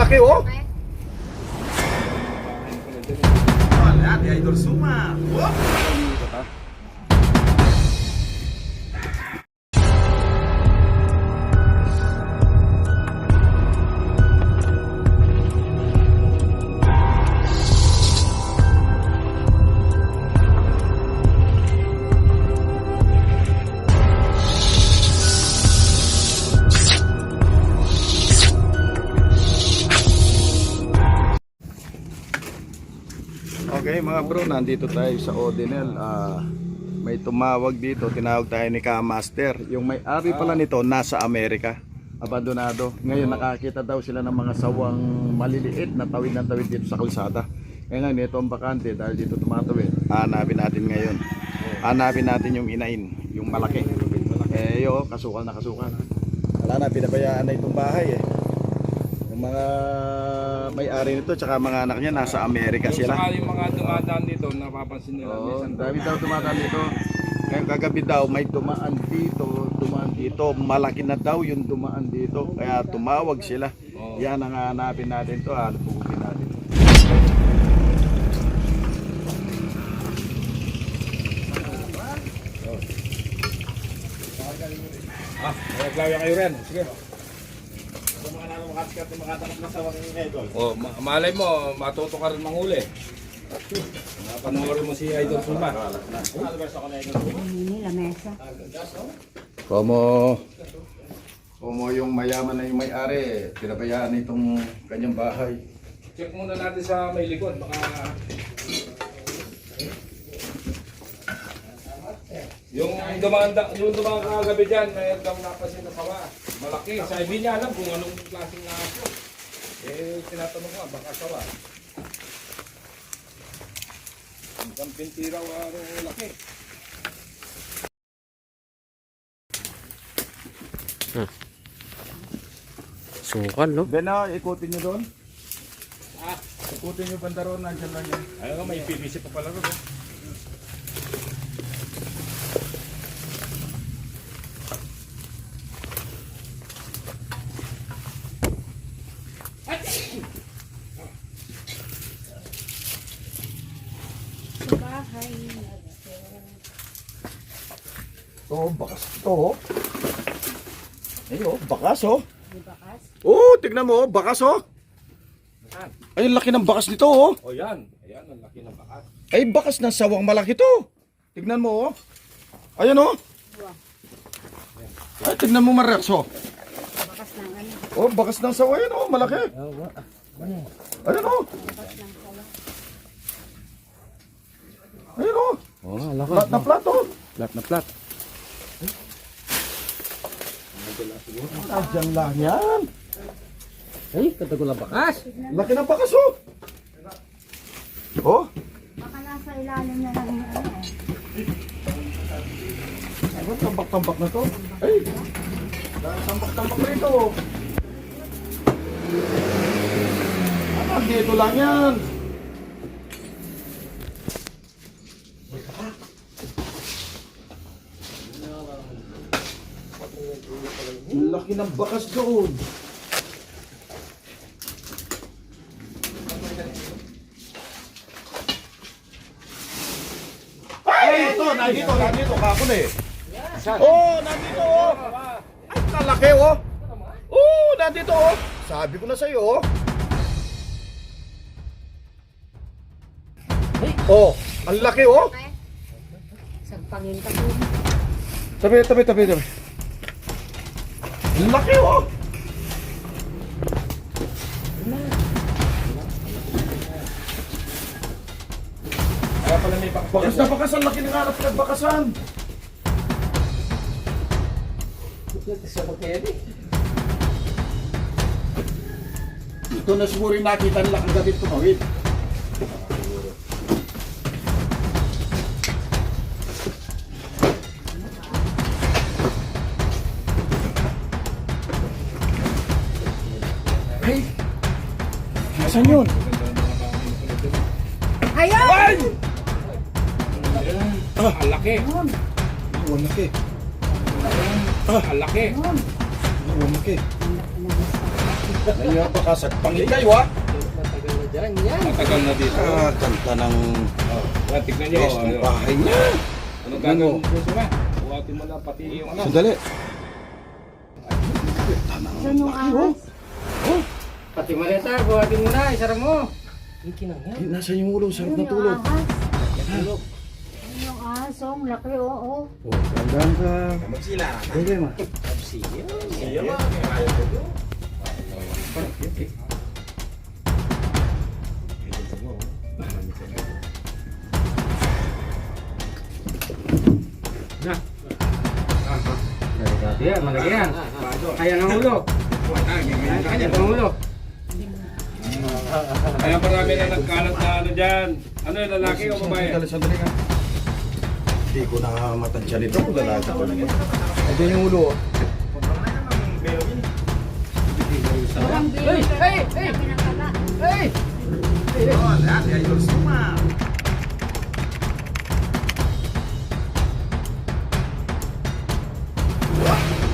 laki oh. Olha, Idol Suma. Whoop! Mga bro, nandito tayo sa Odinel. Ah, may tumawag dito, tinawag tayo ni Ka-Master. Yung may-ari pala nito nasa Amerika. Abandonado. Ngayon nakakita daw sila ng mga sawang maliliit na tawid ng tawid dito sa kalsada. Kaya nga ito ang bakante dahil dito tumatawid. Hanapin natin ngayon. Hanapin natin yung inain, yung malaki. Eh yo, kasukal na kasukal. Wala na, pinabayaan na itong bahay eh. Mga may-ari nito tsaka mga anak niya nasa Amerika sila. Saka yung mga dumadaan dito, napapansin nila. Oo, minsan, dami daw tumataan dito. Ngayon kagabi daw may dumaan dito, dumaan dito. Malaki na daw yung dumaan dito. Kaya tumawag sila. Oo. Yan ang hanapin natin to. Hanap natin. Ah, naglawi kayo rin. Sige. Oh, ma malay mo, matuto ka rin manghuli. Panoorin mo si Idol Suma. Ini la mesa. Como Como yung mayaman na yung may-ari, pinabayaan itong kanyang bahay. Check muna natin sa may likod. Baka... Yung dumaan, yung dumaan kagabi dyan, may daw napansin na sawa. Malaki. Sabi niya alam kung anong klaseng aso. Eh, tinatanong ko, baka sawa. Ang pintiraw ano laki. Sungkan, no? Bena, ikutin nyo doon. Ah, Ikutin nyo banda roon, nandyan lang yan. ayun nga, may PVC pa pala rin. Bahay. Ito, bakas ito. oh. Ay, oh, bakas oh. Di bakas? Oh, tignan mo, oh, bakas oh. Ay, ang laki ng bakas nito oh. O yan, ayan, ang laki ng bakat. Ay, bakas ng sawang malaki to. Tignan mo oh. Ayan oh. Ay, tignan mo Marex oh. Bakas ng ano? Oh, bakas ng sawa yan oh, malaki. Ayan oh. Ayan oh. Oo, oh, ala Plat na plat oh. Plat na plat. Nandiyan lang yan. Ay, katago na bakas. Laki ng bakas oh. Oh, Baka nasa ilalim na lang yung ano eh. ano tambak-tambak na to? Ay, tambak-tambak rito. Ano, dito lang yan. Laki ng bakas doon. Ay, ito, nandito, nandito, kakon eh. Oh, nandito oh. Ay, kalaki oh. Oh, nandito oh. Sabi ko na sa iyo oh. Oh, ang laki oh. Sagpangin ka po. Tabi, tabi, tabi, tabi. Laki oh. Kaya pala may bakas. Bakas na bakas, ang laki ng harap ng bakasan. Ito na siguro yung nakita nila kagabi tumawid. Nasaan yun? Ayaw! Ay! Ang laki. Oh, ang laki. Ang laki. Oh, ang laki. Ngayon baka sagpangin kayo ha. Na dyan yan. Matagal na dito. Ah, ganda ng Oh, tignan nyo. yes, Ano, bahay niya. anong gagawin mo sa Buhatin mo na pati yung ano. Sandali. Saan yung ahas? Pati maleta, buhatin mo na, isara mo. Yung kinangyan. Eh, Nasa yung ulo, sarap na tulog. Tulog. Yung ahas? Oh, ang laki, oo. Oh, gandang ka. Magsila. Hindi ma. Malagyan yan, malagyan yan. Kaya ng ulo. Kaya ng ulo. Kaya marami na nagkalat na ano dyan. Ano yung lalaki o babae? Sandali, ka. Hindi ko na matansya nito kung lalaki ko naman. Ito yung ulo. oh. Hey, hey, hey! Hey! Oh, lahat si Idol Suma.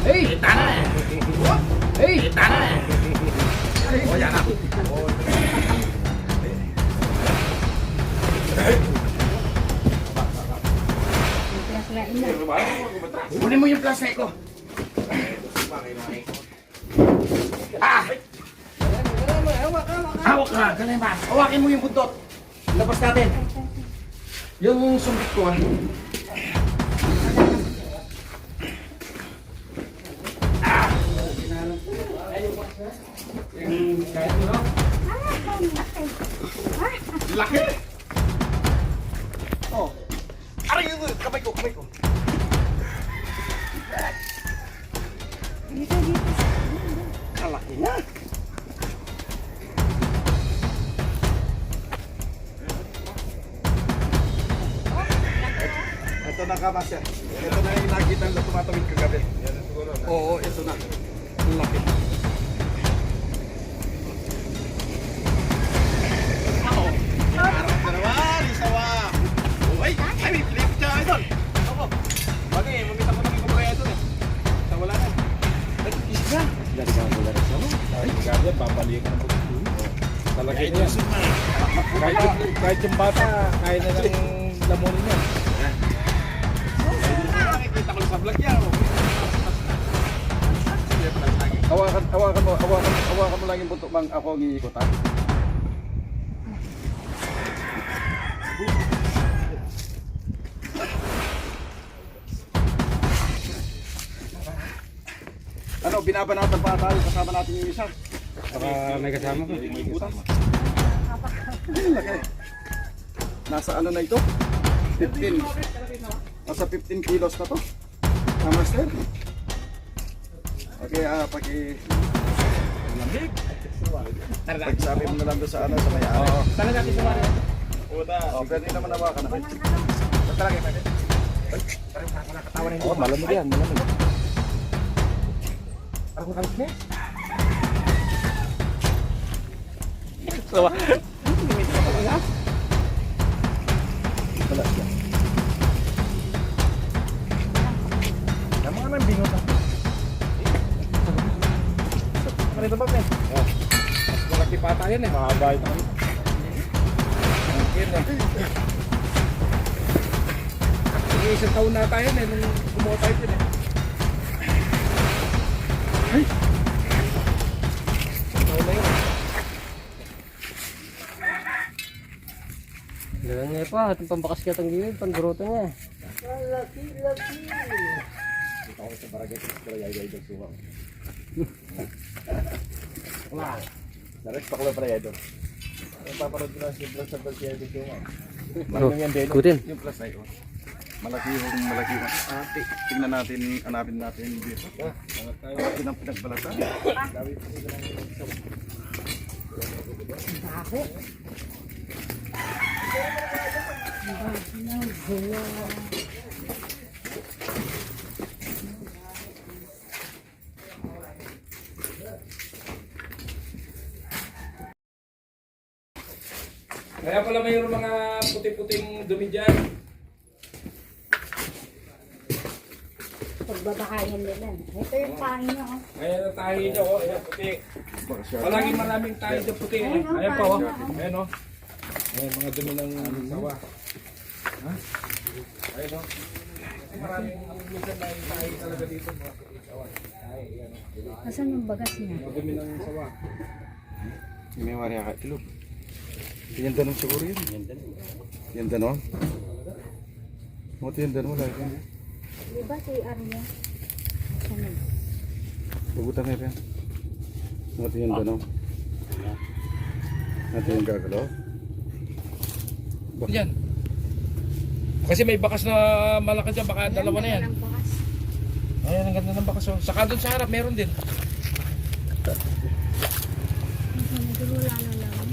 Hey! Hey! Oh, na. Lain na. Kunin mo yung plastic ko. Ah! Hawak ka, ganun ba? Hawakin mo yung buntot. Labas natin. Yung sumbit ko ah. Laki! Oh. Aray, yun, kamay ko, kamay ko. Kalaki na. Ito na ka, Master. Ito na yung nakita na tumatawid kagabi. Oo, ito na. Laki. Gabi, babalikan na po. Talagay niya. Kahit kahit yung bata, kaya na ng lamunin niya. Nakikita ko sa vlog yan. Hawakan, hawakan mo, hawakan, hawakan mo lang yung buntot bang ako ang iikutan. Ano, binabanatan pa tayo kasama natin yung isa. Baka may kasama ko. Laki. Nasa ano na ito? 15. Nasa 15 kilos na to. Ah, master? Okay, ah, paki... Pagsabi mo na lang doon sa ano, sa may-ari. Oo. Talaga natin sa mga. Oh, pwede naman nawakan na. Talaga natin. Oh, malamig yan, malamig. Tama ka ng bingot ah. Ano ito ba, Ben? Mas malaki pata yan eh. Mahaba ito kami. Yan. Yung isang taon na tayo eh, nung kumuha tayo dyan eh. Isang taon na yun. Ganyan niya pa, itong pambakas ka itong gilid, panduroto niya. Narex pa ko lang pala ito. Papanood ko lang si Vlog sa yung. Oh, Maraming yan din. ikutin. Yung plus na ito. Malaki yung malaki yung ti- tingnan natin, hanapin natin dito. Ito ang pinagbalatan. Kaya pala mayroong mga puti-puting dumi dyan. Babahayan nila. Ito yung kain niya, oh. Ayan ang tahi niya, oh. Ayan, puti. Palaging maraming tahi dyan puti. Ayan pa, oh. Ayan, oh. Ayan, mga dumi ng sawa. Ha? Ayan, oh. Maraming minsan na yung tahi talaga dito. Oh. Asan yung bagas niya? Mga dumi ng sawa. May wari ka ilog. Yan tanong siguro yun. Yan tanong. Mo yan tanong lagi. Di ba si Arya? Pugutan na rin. Mo yan tanong. Natin yung gagalaw. Yan. Kasi may bakas na malaki dyan, baka dalawa na yan. Ang bakas. Ayan, ang ganda ng bakas, oh. Saka doon sa harap, meron din. Nagulula na lang.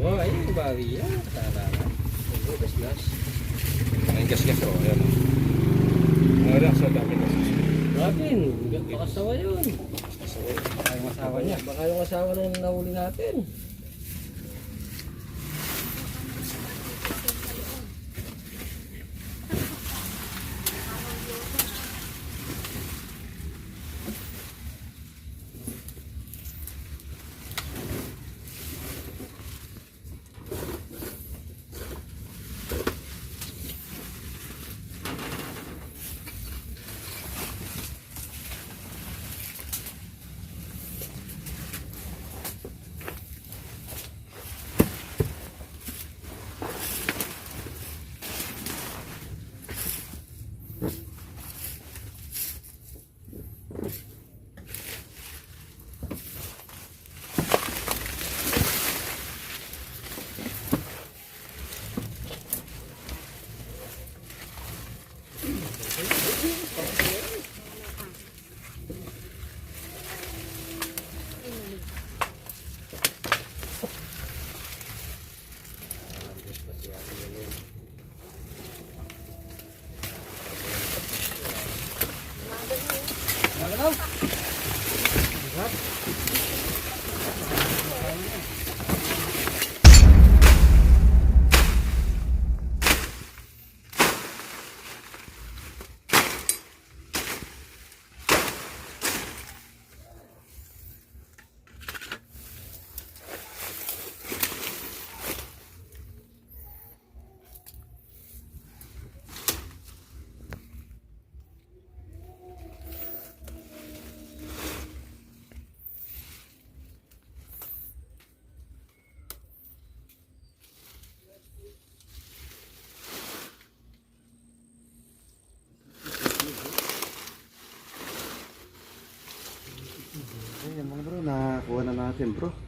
Oh, ayun, bawi yan. Tara. Gas gas. Ang gas-gas, oh. Ayan, oh. Ayan, sa dami gas. Robin, baka asawa yun. Baka yung asawa niya. Baka yung asawa nung nahuli natin. Ayan